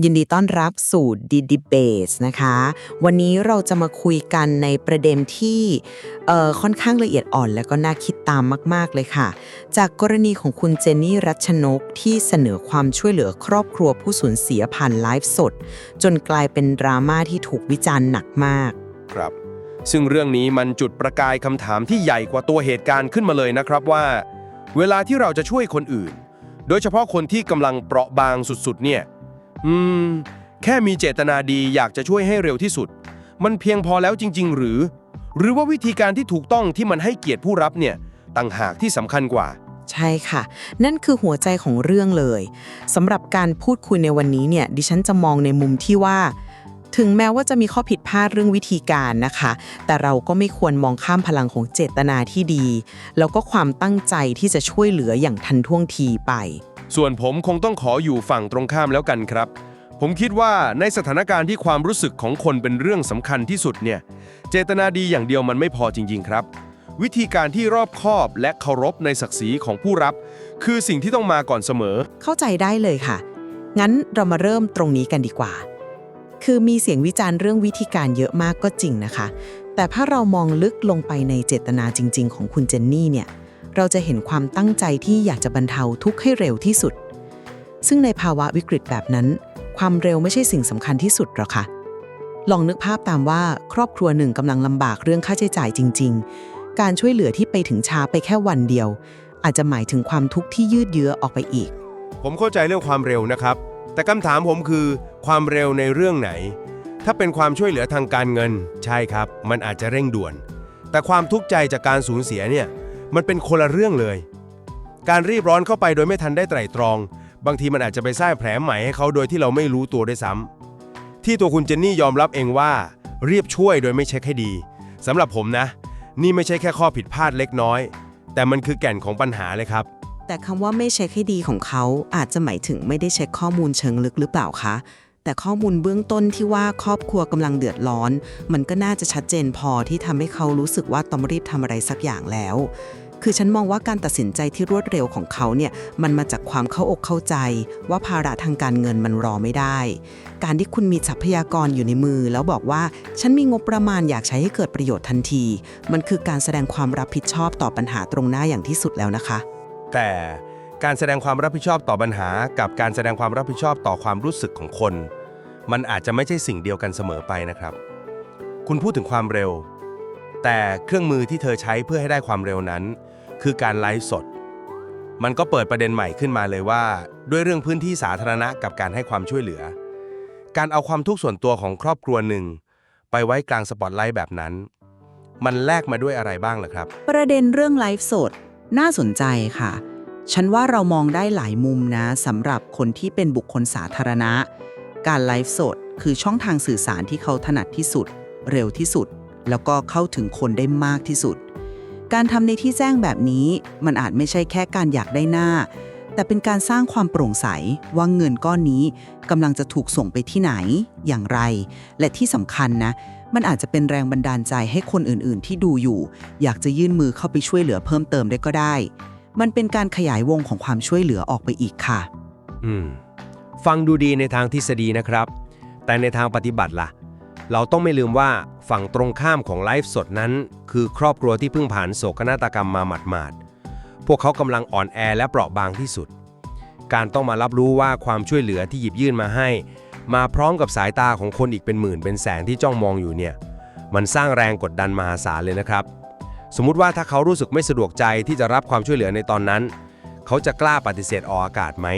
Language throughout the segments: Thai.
ยินดีต้อนรับสู่ดีดีเบสนะคะ วันนี้เราจะมาคุยกันในประเด็นที่ค่อนข้างละเอียดอ่อนและก็น่าคิดตามมาก ๆ เลยค่ะ จากกรณีของคุณเจนนี่รัชนกที่เสนอความช่วยเหลือครอบครัวผู้สูญเสียผ่านไลฟ์สด จนกลายเป็นดราม่าที่ถูกวิจารณ์หนักมาก ครับ ซึ่งเรื่องนี้มันจุดประกายคำถามที่ใหญ่กว่าตัวเหตุการณ์ขึ้นมาเลยนะครับว่า เวลาที่เราจะช่วยคนอื่น โดยเฉพาะคนที่กำลังเปราะบางสุดๆเนี่ย อืม แค่มีเจตนาดีอยากจะช่วยให้เร็วที่สุด มันเพียงพอแล้วจริง ๆ หรือ หรือว่าวิธีการที่ถูกต้องที่มันให้เกียรติผู้รับเนี่ยต่างหากที่สำคัญกว่า ใช่ค่ะ นั่นคือหัวใจของเรื่องเลยสำหรับการพูดคุยในวันนี้เนี่ย ดิฉันจะมองในมุมที่ว่า ถึงแม้ว่าจะมีข้อผิดพลาดเรื่องวิธีการนะคะ แต่เราก็ไม่ควรมองข้ามพลังของเจตนาที่ดี แล้วก็ความตั้งใจที่จะช่วยเหลืออย่างทันท่วงทีไป ส่วนผมคงต้องขออยู่ฝั่งตรงข้ามแล้วกันครับ ผมคิดว่าในสถานการณ์ที่ความรู้สึกของคนเป็นเรื่องสำคัญที่สุดเนี่ย เจตนาดีอย่างเดียวมันไม่พอจริง ๆ ครับ วิธีการที่รอบคอบและเคารพในศักดิ์ศรีของผู้รับ คือสิ่งที่ต้องมาก่อนเสมอ เข้าใจได้เลยค่ะ งั้นเรามาเริ่มตรงนี้กันดีกว่า คือมีเสียงวิจารณ์เรื่องวิธีการเยอะมากก็จริงนะคะ แต่ถ้าเรามองลึกลงไปในเจตนาจริง ๆ ของคุณเจนนี่เนี่ย เราจะเห็นความตั้งใจที่อยากจะบรรเทาทุกข์ให้เร็วที่สุด ซึ่งในภาวะวิกฤตแบบนั้น ความเร็วไม่ใช่สิ่งสำคัญที่สุดหรอกค่ะ ลองนึกภาพตามว่าครอบครัวหนึ่งกำลังลำบากเรื่องค่าใช้จ่ายจริง ๆ การช่วยเหลือที่ไปถึงช้าไปแค่วันเดียว อาจจะหมายถึงความทุกข์ที่ยืดเยื้อออกไปอีก ผมเข้าใจเรื่องความเร็วนะครับ แต่คำถามผมคือ ความเร็วในเรื่องไหน ถ้าเป็นความช่วยเหลือทางการเงิน ใช่ครับ มันอาจจะเร่งด่วน แต่ความทุกข์ใจจากการสูญเสียเนี่ย มันเป็นคนละเรื่องเลย การรีบร้อนเข้าไปโดยไม่ทันได้ไตร่ตรอง บางทีมันอาจจะไปสร้างแผลใหม่ให้เขาโดยที่เราไม่รู้ตัวด้วยซ้ำที่ตัวคุณเจนนี่ยอมรับเองว่า รีบช่วยโดยไม่เช็คให้ดีสำหรับผมนะ นี่ไม่ใช่แค่ข้อผิดพลาดเล็กน้อย แต่มันคือแก่นของปัญหาเลยครับแต่คำว่าไม่เช็คให้ดีของเขาอาจจะหมายถึงไม่ได้เช็คข้อมูลเชิงลึกหรือเปล่าคะ แต่ข้อมูลเบื้องต้นที่ว่าครอบครัวกำลังเดือดร้อน มันก็น่าจะชัดเจนพอที่ทำให้เขารู้สึกว่าต้องรีบทำอะไรสักอย่างแล้ว คือฉันมองว่าการตัดสินใจที่รวดเร็วของเขาเนี่ยมันมาจากความเข้าอกเข้าใจ ว่าภาระทางการเงินมันรอไม่ได้ การที่คุณมีทรัพยากรอยู่ในมือ แล้วบอกว่าฉันมีงบประมาณอยากใช้ให้เกิดประโยชน์ทันที มันคือการแสดงความรับผิดชอบต่อปัญหาตรงหน้าอย่างที่สุดแล้วนะคะ แต่ การแสดงความรับผิดชอบต่อปัญหา กับการแสดงความรับผิดชอบต่อความรู้สึกของคน มันอาจจะไม่ใช่สิ่งเดียวกันเสมอไปนะครับ คุณพูดถึงความเร็ว แต่เครื่องมือที่เธอใช้เพื่อให้ได้ความเร็วนั้น คือการไลฟ์สด มันก็เปิดประเด็นใหม่ขึ้นมาเลยว่า ด้วยเรื่องพื้นที่สาธารณะกับการให้ความช่วยเหลือ การเอาความทุกข์ส่วนตัวของครอบครัวหนึ่ง ไปไว้กลางสปอตไลท์แบบนั้น มันแลกมาด้วยอะไรบ้างล่ะครับ ประเด็นเรื่องไลฟ์สดน่าสนใจค่ะ ฉันว่าเรามองได้หลายมุมนะสำหรับคนที่เป็นบุคคลสาธารณะ การไลฟ์สดคือช่องทางสื่อสารที่เขาถนัดที่สุด เร็วที่สุด แล้วก็เข้าถึงคนได้มากที่สุด การทำในที่แจ้งแบบนี้ มันอาจไม่ใช่แค่การอยากได้หน้า แต่เป็นการสร้างความโปร่งใสว่าเงินก้อนนี้กำลังจะถูกส่งไปที่ไหน อย่างไร และที่สำคัญนะ มันอาจจะเป็นแรงบันดาลใจให้คนอื่นๆ ที่ดูอยู่ อยากจะยื่นมือเข้าไปช่วยเหลือเพิ่มเติมได้ก็ได้ มันเป็นการขยายวงของความช่วยเหลือออกไปอีกค่ะ อืม ฟังดูดีในทางทฤษฎีนะครับ แต่ในทางปฏิบัติล่ะ เราต้องไม่ลืมว่าฝั่งตรงข้ามของไลฟ์สดนั้น คือครอบครัวที่เพิ่งผ่านโศกนาฏกรรมมาหมาดๆพวกเขากำลังอ่อนแอและเปราะบางที่สุด การต้องมารับรู้ว่าความช่วยเหลือที่หยิบยื่นมาให้ มาพร้อมกับสายตาของคนอีกเป็นหมื่นเป็นแสนที่จ้องมองอยู่เนี่ย มันสร้างแรงกดดันมหาศาลเลยนะครับ สมมุติว่าถ้าเขารู้สึกไม่สะดวกใจที่จะรับความช่วยเหลือในตอนนั้น เขาจะกล้าปฏิเสธออกอากาศไหม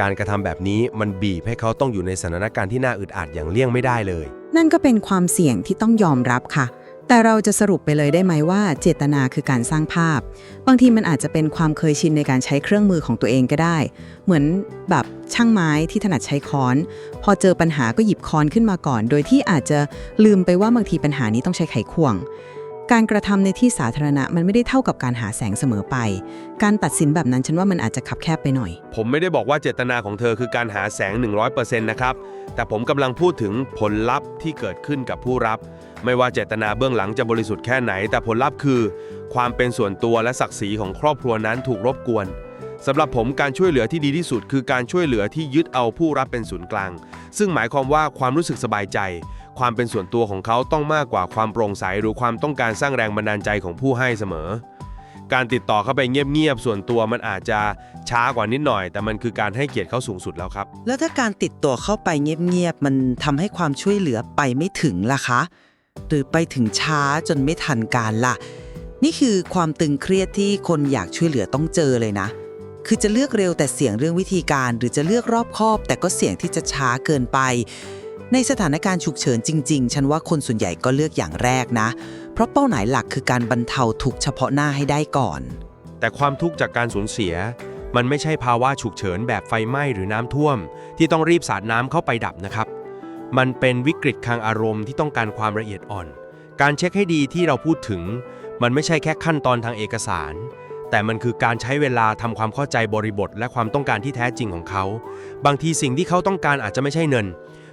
การกระทำแบบนี้มันบีบให้เขาต้องอยู่ในสถานการณ์ที่น่าอึดอัดอย่างเลี่ยงไม่ได้เลย นั่นก็เป็นความเสี่ยงที่ต้องยอมรับค่ะ แต่เราจะสรุปไปเลยได้ไหมว่า เจตนาคือการสร้างภาพ บางทีมันอาจจะเป็นความเคยชินในการใช้เครื่องมือของตัวเองก็ได้ เหมือนแบบช่างไม้ที่ถนัดใช้ค้อน พอเจอปัญหาก็หยิบค้อนขึ้นมาก่อน โดยที่อาจจะลืมไปว่าบางทีปัญหานี้ต้องใช้ไขควง การกระทำในที่สาธารณะมันไม่ได้เท่ากับการหาแสงเสมอไป การตัดสินแบบนั้นฉันว่ามันอาจจะขับแคบไปหน่อย ผมไม่ได้บอกว่าเจตนาของเธอคือการหาแสง 100%นะครับ แต่ผมกำลังพูดถึงผลลัพธ์ที่เกิดขึ้นกับผู้รับ ไม่ว่าเจตนาเบื้องหลังจะบริสุทธิ์แค่ไหน แต่ผลลัพธ์คือ ความเป็นส่วนตัวและศักดิ์ศรีของครอบครัวนั้นถูกรบกวนสำหรับผมการช่วยเหลือที่ดีที่สุด คือการช่วยเหลือที่ยึดเอาผู้รับเป็นศูนย์กลาง ซึ่งหมายความว่าความรู้สึกสบายใจ ความเป็นส่วนตัวของเขาต้องมากกว่าความโปร่งใสหรือความต้องการสร้างแรงบันดาลใจของผู้ให้เสมอ การติดต่อเข้าไปเงียบๆส่วนตัวมันอาจจะช้ากว่านิดหน่อย แต่มันคือการให้เกียรติเขาสูงสุดแล้วครับ แล้วถ้าการติดตัวเข้าไปเงียบๆมันทำให้ความช่วยเหลือไปไม่ถึงล่ะคะ หรือไปถึงช้าจนไม่ทันการล่ะ นี่คือความตึงเครียดที่คนอยากช่วยเหลือต้องเจอเลยนะ คือจะเลือกเร็วแต่เสี่ยงเรื่องวิธีการ หรือจะเลือกรอบคอบ แต่ก็เสี่ยงที่จะช้าเกินไป ในสถานการณ์ฉุกเฉินจริง ๆ ฉันว่าคนส่วนใหญ่ก็เลือกอย่างแรกนะ เพราะเป้าหมายหลักคือการบรรเทาทุกข์เฉพาะหน้าให้ได้ก่อน แต่ความทุกข์จากการสูญเสีย มันไม่ใช่ภาวะฉุกเฉินแบบไฟไหม้หรือน้ำท่วม ที่ต้องรีบสาดน้ำเข้าไปดับนะครับ มันเป็นวิกฤตทางอารมณ์ที่ต้องการความละเอียดอ่อน การเช็คให้ดีที่เราพูดถึง มันไม่ใช่แค่ขั้นตอนทางเอกสาร แต่มันคือการใช้เวลาทำความเข้าใจบริบท และความต้องการที่แท้จริงของเขา บางทีสิ่งที่เขาต้องการอาจจะไม่ใช่เงิน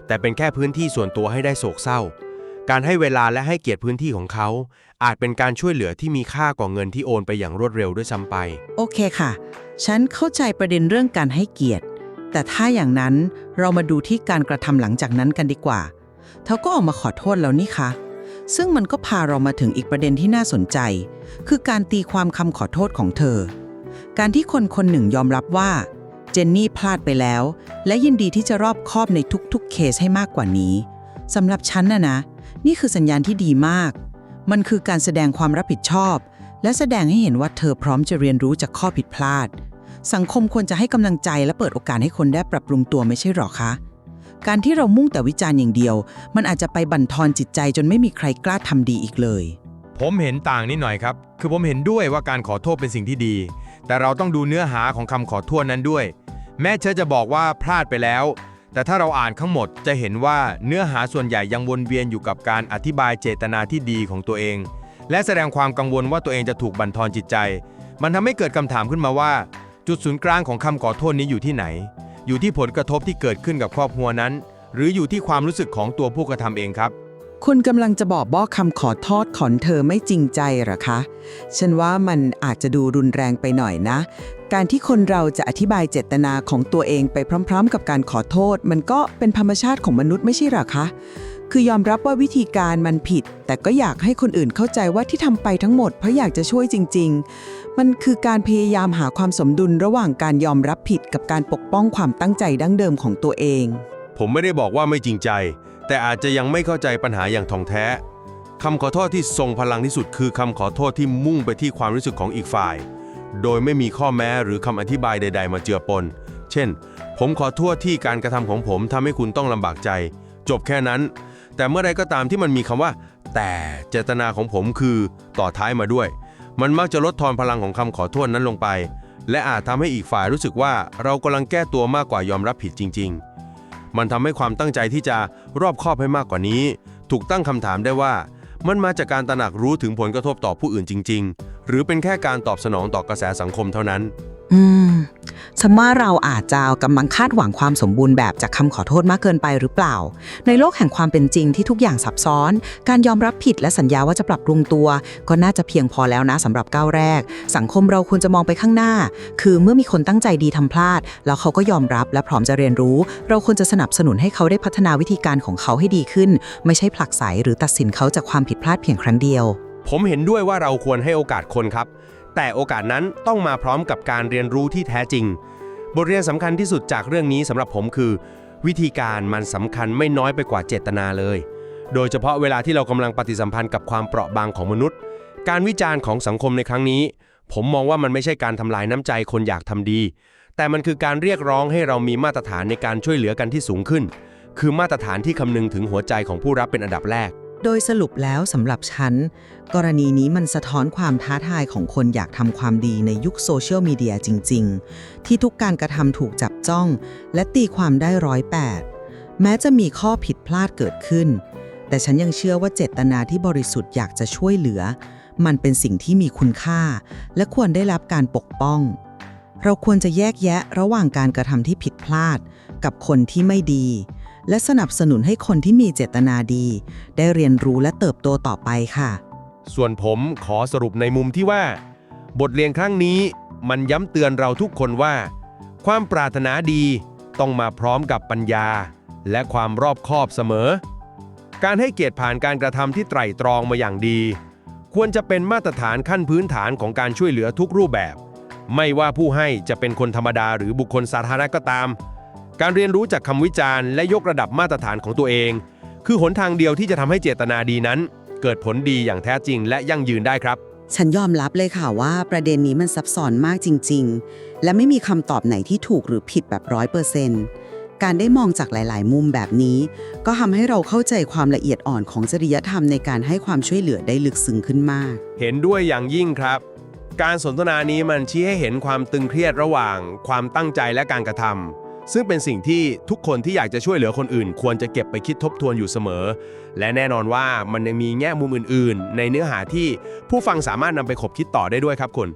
แต่เป็นแค่พื้นที่ส่วนตัวให้ได้โศกเศร้า การให้เวลาและให้เกียรติพื้นที่ของเขา อาจเป็นการช่วยเหลือที่มีค่ากว่าเงินที่โอนไปอย่างรวดเร็วด้วยซ้ำไป โอเคค่ะ ฉันเข้าใจประเด็นเรื่องการให้เกียรติ แต่ถ้าอย่างนั้นเรามาดูที่การกระทำหลังจากนั้นกันดีกว่าเธอก็ออกมาขอโทษแล้วนี่คะซึ่งมันก็พาเรามาถึงอีกประเด็นที่น่าสนใจ คือการตีความคำขอโทษของเธอ การที่คนคนหนึ่งยอมรับว่า เจนนี่พลาดไปแล้ว และยินดีที่จะรอบคอบในทุกๆ เคสให้มากกว่านี้สำหรับฉันนะนะ นี่คือสัญญาณที่ดีมาก มันคือการแสดงความรับผิดชอบ และแสดงให้เห็นว่าเธอพร้อมจะเรียนรู้จากข้อผิดพลาด สังคมควรจะให้กำลังใจและเปิดโอกาสให้คนได้ปรับปรุงตัวไม่ใช่หรอคะการที่เรามุ่งแต่วิจารณ์อย่างเดียว มันอาจจะไปบั่นทอนจิตใจจนไม่มีใครกล้าทำดีอีกเลย ผมเห็นต่างนิดหน่อยครับ คือผมเห็นด้วยว่าการขอโทษเป็นสิ่งที่ดี แต่เราต้องดูเนื้อหาของคำขอโทษนั้นด้วย แม้เธอจะบอกว่าพลาดไปแล้ว แต่ถ้าเราอ่านทั้งหมดจะเห็นว่าเนื้อหาส่วนใหญ่ยังวนเวียนอยู่กับการอธิบายเจตนาที่ดีของตัวเอง และแสดงความกังวลว่าตัวเองจะถูกบั่นทอนจิตใจ มันทำให้เกิดคำถามขึ้นมาว่า จุดศูนย์กลางของคำขอโทษนี้อยู่ที่ไหน อยู่ที่ผลกระทบที่เกิดขึ้นกับครอบครัวนั้น หรืออยู่ที่ความรู้สึกของตัวผู้กระทำเองครับ คุณกำลังจะบอกบอกคำขอโทษของเธอไม่จริงใจเหรอคะ ฉันว่ามันอาจจะดูรุนแรงไปหน่อยนะ การที่คนเราจะอธิบายเจตนาของตัวเองไปพร้อม ๆ กับการขอโทษ มันก็เป็นธรรมชาติของมนุษย์ไม่ใช่หรอคะ คือยอมรับว่าวิธีการมันผิด แต่ก็อยากให้คนอื่นเข้าใจว่าที่ทำไปทั้งหมดเพราะอยากจะช่วยจริง ๆ มันคือการพยายามหาความสมดุลระหว่างการยอมรับผิดกับการปกป้องความตั้งใจดั้งเดิมของตัวเอง ผมไม่ได้บอกว่าไม่จริงใจ แต่อาจจะยังไม่เข้าใจปัญหาอย่างท่องแท้คำขอโทษที่ทรงพลังที่สุดคือคำขอโทษที่มุ่งไปที่ความรู้สึกของอีกฝ่าย โดยไม่มีข้อแม้หรือคำอธิบายใด ๆ มาเจือปน เช่น ผมขอโทษที่การกระทำของผมทำให้คุณต้องลำบากใจ จบแค่นั้น แต่เมื่อใดก็ตามที่มันมีคำว่า แต่เจตนาของผมคือต่อท้ายมาด้วย มันมักจะลดทอนพลังของคำขอโทษนั้นลงไป และอาจทำให้อีกฝ่ายรู้สึกว่าเรากำลังแก้ตัวมากกว่ายอมรับผิดจริง ๆ มันทำให้ความตั้งใจที่จะรอบคอบให้มากกว่านี้ ถูกตั้งคำถามได้ว่า มันมาจากการตระหนักรู้ถึงผลกระทบต่อผู้อื่นจริง ๆ หรือเป็นแค่การตอบสนองต่อกระแสสังคมเท่านั้น อืม ฉันว่าเราอาจจะกำลังคาดหวังความสมบูรณ์แบบจากคำขอโทษมากเกินไปหรือเปล่า ในโลกแห่งความเป็นจริงที่ทุกอย่างซับซ้อน การยอมรับผิดและสัญญาว่าจะปรับปรุงตัว ก็น่าจะเพียงพอแล้วนะสำหรับก้าวแรก สังคมเราควรจะมองไปข้างหน้า คือเมื่อมีคนตั้งใจดีทำพลาด แล้วเขาก็ยอมรับและพร้อมจะเรียนรู้ เราควรจะสนับสนุนให้เขาได้พัฒนาวิธีการของเขาให้ดีขึ้น ไม่ใช่ผลักไสหรือตัดสินเขาจากความผิดพลาดเพียงครั้งเดียว ผมเห็นด้วยว่าเราควรให้โอกาสคนครับ แต่โอกาสนั้นต้องมาพร้อมกับการเรียนรู้ที่แท้จริง บทเรียนสำคัญที่สุดจากเรื่องนี้สำหรับผมคือ วิธีการมันสำคัญไม่น้อยไปกว่าเจตนาเลย โดยเฉพาะเวลาที่เรากำลังปฏิสัมพันธ์กับความเปราะบางของมนุษย์ การวิจารณ์ของสังคมในครั้งนี้ ผมมองว่ามันไม่ใช่การทำลายน้ำใจคนอยากทำดี แต่มันคือการเรียกร้องให้เรามีมาตรฐานในการช่วยเหลือกันที่สูงขึ้น คือมาตรฐานที่คำนึงถึงหัวใจของผู้รับเป็นอันดับแรก โดยสรุปแล้วสำหรับฉัน กรณีนี้มันสะท้อนความท้าทายของคนอยากทำความดีในยุคโซเชียลมีเดียจริง ๆ ที่ทุกการกระทำถูกจับจ้อง และตีความได้ร้อยแปดแม้จะมีข้อผิดพลาดเกิดขึ้น แต่ฉันยังเชื่อว่าเจตนาที่บริสุทธิ์อยากจะช่วยเหลือ มันเป็นสิ่งที่มีคุณค่า และควรได้รับการปกป้อง เราควรจะแยกแยะระหว่างการกระทำที่ผิดพลาด กับคนที่ไม่ดี และสนับสนุนให้คนที่มีเจตนาดี ได้เรียนรู้และเติบโตต่อไปค่ะ ส่วนผมขอสรุปในมุมที่ว่า บทเรียนครั้งนี้มันย้ำเตือนเราทุกคนว่า ความปรารถนาดีต้องมาพร้อมกับปัญญา และความรอบคอบเสมอ การให้เกียรติผ่านการกระทำที่ไตร่ตรองมาอย่างดี ควรจะเป็นมาตรฐานขั้นพื้นฐานของการช่วยเหลือทุกรูปแบบ ไม่ว่าผู้ให้จะเป็นคนธรรมดาหรือบุคคลสาธารณะก็ตาม การเรียนรู้จากคำวิจารณ์และยกระดับมาตรฐานของตัวเอง คือหนทางเดียวที่จะทำให้เจตนาดีนั้น เกิดผลดีอย่างแท้จริงและยั่งยืนได้ครับ ฉันยอมรับเลยค่ะว่าประเด็นนี้มันซับซ้อนมากจริง ๆ และไม่มีคำตอบไหนที่ถูกหรือผิดแบบร้อยเปอร์เซนต์การได้มองจากหลาย ๆ มุมแบบนี้ ก็ทำให้เราเข้าใจความละเอียดอ่อนของจริยธรรมในการให้ความช่วยเหลือได้ลึกซึ้งขึ้นมาก เห็นด้วยอย่างยิ่งครับ การสนทนานี้มันชี้ให้เห็นความตึงเครียดระหว่าง ความตั้งใจและการกระทำ ซึ่งเป็นสิ่งที่ทุกคนที่อยากจะช่วยเหลือคนอื่น ควรจะเก็บไปคิดทบทวนอยู่เสมอ และแน่นอนว่ามันยังมีแง่มุมอื่น ๆ ในเนื้อหาที่ผู้ฟังสามารถนำไปขบคิดต่อได้ด้วยครับคุณ